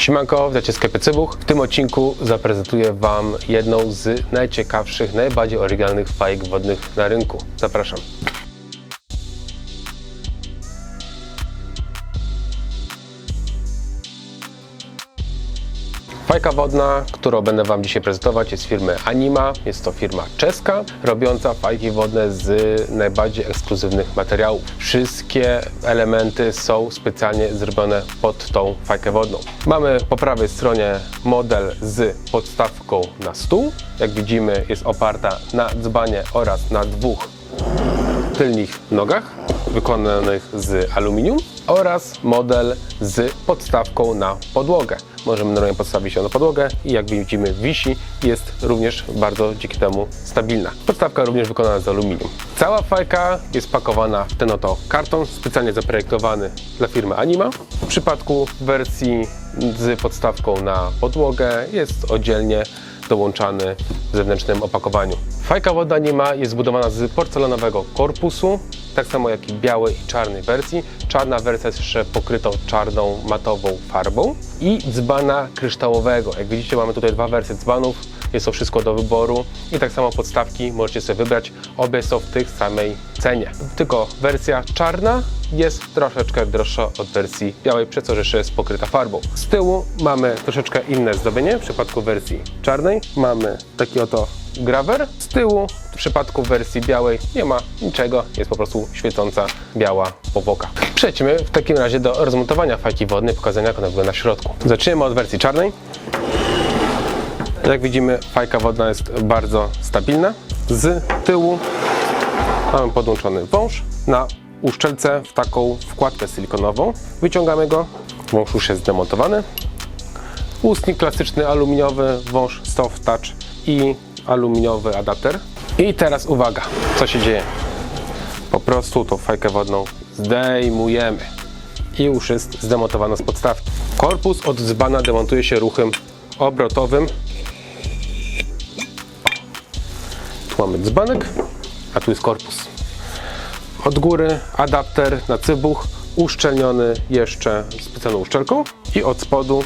Siemanko, witajcie w sklepie Cybuch. W tym odcinku zaprezentuję Wam jedną z najciekawszych, najbardziej oryginalnych fajek wodnych na rynku. Zapraszam. Fajka wodna, którą będę Wam dzisiaj prezentować jest firmy Anima. Jest to firma czeska, robiąca fajki wodne z najbardziej ekskluzywnych materiałów. Wszystkie elementy są specjalnie zrobione pod tą fajkę wodną. Mamy po prawej stronie model z podstawką na stół. Jak widzimy jest oparta na dzbanie oraz na dwóch tylnych nogach wykonanych z aluminium oraz model z podstawką na podłogę. Możemy normalnie podstawić ją na podłogę i jak widzimy wisi jest również bardzo dzięki temu stabilna. Podstawka również wykonana z aluminium. Cała fajka jest pakowana w ten oto karton specjalnie zaprojektowany dla firmy Anima. W przypadku wersji z podstawką na podłogę jest oddzielnie dołączany w zewnętrznym opakowaniu. Fajka wodna Anima jest zbudowana z porcelanowego korpusu, tak samo jak i białej i czarnej wersji. Czarna wersja jest jeszcze pokrytą czarną matową farbą i dzbana kryształowego. Jak widzicie mamy tutaj dwa wersje dzbanów, jest to wszystko do wyboru i tak samo podstawki możecie sobie wybrać. Obie są w tej samej cenie. Tylko wersja czarna jest troszeczkę droższa od wersji białej, przez że jeszcze jest pokryta farbą. Z tyłu mamy troszeczkę inne zdobienie. W przypadku wersji czarnej mamy taki oto grawer. Z tyłu w przypadku wersji białej nie ma niczego, jest po prostu świecąca biała powłoka. Przejdźmy w takim razie do rozmontowania fajki wodnej, pokazania jak ona wygląda w środku. Zaczniemy od wersji czarnej. Jak widzimy, fajka wodna jest bardzo stabilna. Z tyłu mamy podłączony wąż na uszczelce w taką wkładkę silikonową. Wyciągamy go, wąż już jest zdemontowany. Ustnik klasyczny aluminiowy, wąż soft touch i aluminiowy adapter. I teraz uwaga, co się dzieje? Po prostu tą fajkę wodną zdejmujemy i już jest zdemontowana z podstawki. Korpus od dzbana demontuje się ruchem obrotowym. Tu mamy dzbanek, a tu jest korpus. Od góry adapter na cybuch, uszczelniony jeszcze specjalną uszczelką i od spodu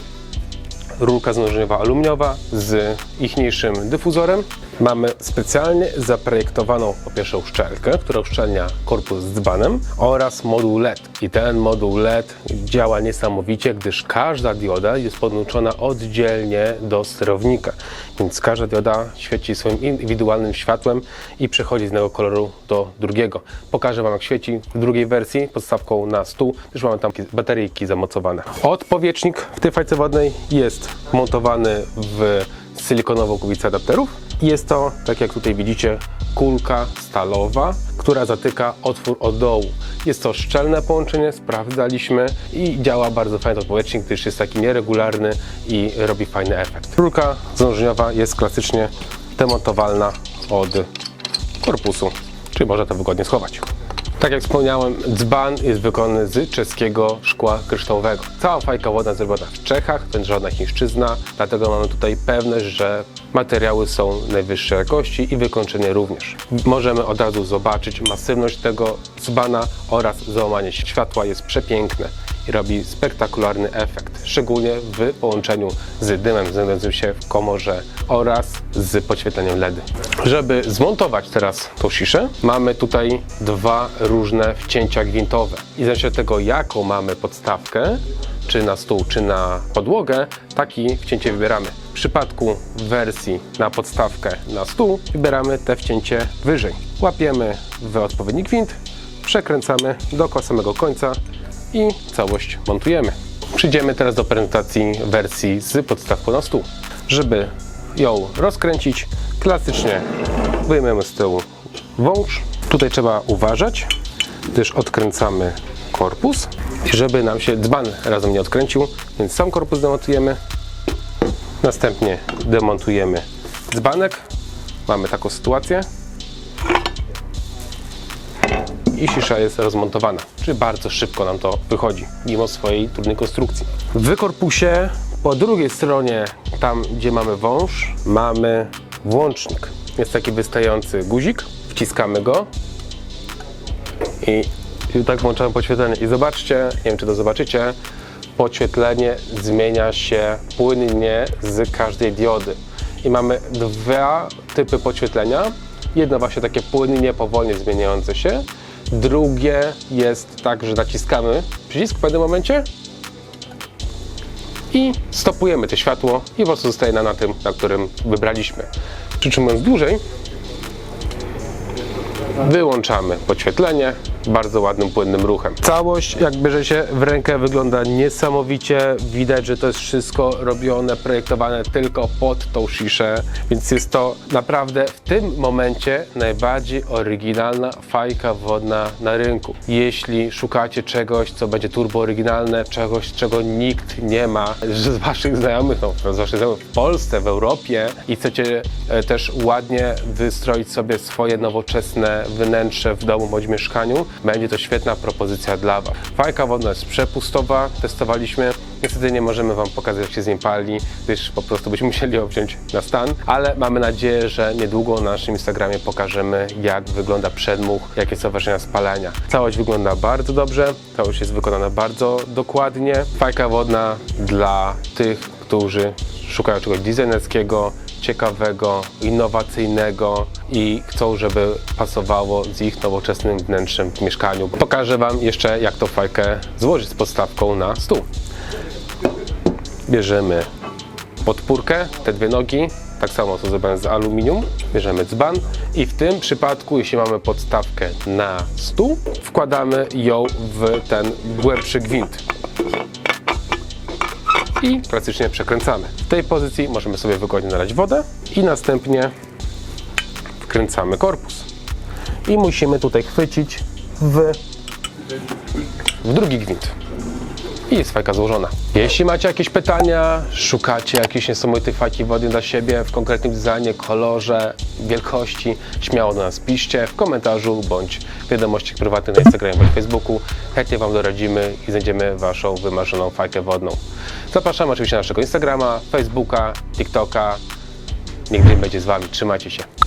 rurka znożeniowa aluminiowa z ichniejszym dyfuzorem. Mamy specjalnie zaprojektowaną po pierwsze uszczelkę, która uszczelnia korpus z dzbanem oraz moduł LED. I ten moduł LED działa niesamowicie, gdyż każda dioda jest podłączona oddzielnie do sterownika. Więc każda dioda świeci swoim indywidualnym światłem i przechodzi z jednego koloru do drugiego. Pokażę Wam jak świeci w drugiej wersji podstawką na stół, też mamy tam bateryjki zamocowane. Odpowietrznik w tej fajce wodnej jest montowany w silikonową głowicę adapterów. Jest to, tak jak tutaj widzicie, kulka stalowa, która zatyka otwór od dołu. Jest to szczelne połączenie, sprawdzaliśmy i działa bardzo fajnie odpowietrznik, gdyż jest taki nieregularny i robi fajny efekt. Rurka zążeniowa jest klasycznie demontowalna od korpusu, czyli można to wygodnie schować. Tak jak wspomniałem, dzban jest wykonany z czeskiego szkła kryształowego. Cała fajka wodna zrobiona w Czechach, to żadna chińszczyzna, dlatego mamy tutaj pewność, że materiały są najwyższej jakości i wykończenie również. Możemy od razu zobaczyć masywność tego dzbana oraz załamanie światła jest przepiękne i robi spektakularny efekt, szczególnie w połączeniu z dymem znajdującym się w komorze oraz z podświetleniem LED. Żeby zmontować teraz tą sziszę, mamy tutaj dwa różne wcięcia gwintowe. I zależy od tego, jaką mamy podstawkę, czy na stół, czy na podłogę, taki wcięcie wybieramy. W przypadku wersji na podstawkę na stół wybieramy te wcięcie wyżej. Łapiemy w odpowiedni gwint, przekręcamy do samego końca i całość montujemy. Przejdziemy teraz do prezentacji wersji z podstawką na stół. Żeby ją rozkręcić, klasycznie wyjmiemy z tyłu wąż. Tutaj trzeba uważać, gdyż odkręcamy korpus żeby nam się dzban razem nie odkręcił, więc sam korpus demontujemy. Następnie demontujemy dzbanek. Mamy taką sytuację i szysza jest rozmontowana. Czyli bardzo szybko nam to wychodzi, mimo swojej trudnej konstrukcji. W korpusie po drugiej stronie, tam gdzie mamy wąż, mamy włącznik. Jest taki wystający guzik, wciskamy go i, i tak włączamy podświetlenie. I zobaczcie, nie wiem czy to zobaczycie, podświetlenie zmienia się płynnie z każdej diody. I mamy dwa typy podświetlenia. Jedno właśnie takie płynnie, powolnie zmieniające się. Drugie jest tak, że naciskamy przycisk w pewnym momencie i stopujemy to światło i po prostu zostaje na tym, na którym wybraliśmy. Przytrzymując dłużej, wyłączamy podświetlenie bardzo ładnym, płynnym ruchem. Całość, jak bierze się w rękę, wygląda niesamowicie. Widać, że to jest wszystko robione, projektowane tylko pod tą sziszę, więc jest to naprawdę w tym momencie najbardziej oryginalna fajka wodna na rynku. Jeśli szukacie czegoś, co będzie turbo oryginalne, czegoś, czego nikt nie ma, z waszych znajomych, no, z waszych znajomych w Polsce, w Europie i chcecie e, też ładnie wystroić sobie swoje nowoczesne wnętrze w domu bądź mieszkaniu, będzie to świetna propozycja dla Was. Fajka wodna jest przepustowa, testowaliśmy. Niestety nie możemy Wam pokazać, jak się z niej pali, gdyż po prostu byśmy musieli ją wziąć na stan, ale mamy nadzieję, że niedługo na naszym Instagramie pokażemy, jak wygląda przedmuch, jakie są wrażenia spalania. Całość wygląda bardzo dobrze, całość jest wykonana bardzo dokładnie. Fajka wodna dla tych, którzy szukają czegoś designerskiego, ciekawego, innowacyjnego i chcą, żeby pasowało z ich nowoczesnym wnętrzem w mieszkaniu. Pokażę Wam jeszcze, jak tą fajkę złożyć z podstawką na stół. Bierzemy podpórkę, te dwie nogi, tak samo są zrobione z aluminium. Bierzemy dzban i w tym przypadku, jeśli mamy podstawkę na stół, wkładamy ją w ten głębszy gwint i klasycznie przekręcamy. W tej pozycji możemy sobie wygodnie nalać wodę i następnie wkręcamy korpus. I musimy tutaj chwycić w, w drugi gwint. I jest fajka złożona. Jeśli macie jakieś pytania, szukacie jakiejś niesamowitej fajki wodnej dla siebie w konkretnym designie, kolorze, wielkości, śmiało do nas piszcie w komentarzu bądź w wiadomościach prywatnych na Instagramie bądź Facebooku. Chętnie Wam doradzimy i znajdziemy Waszą wymarzoną fajkę wodną. Zapraszam oczywiście na naszego Instagrama, Facebooka, TikToka. Niech będzie z Wami. Trzymajcie się.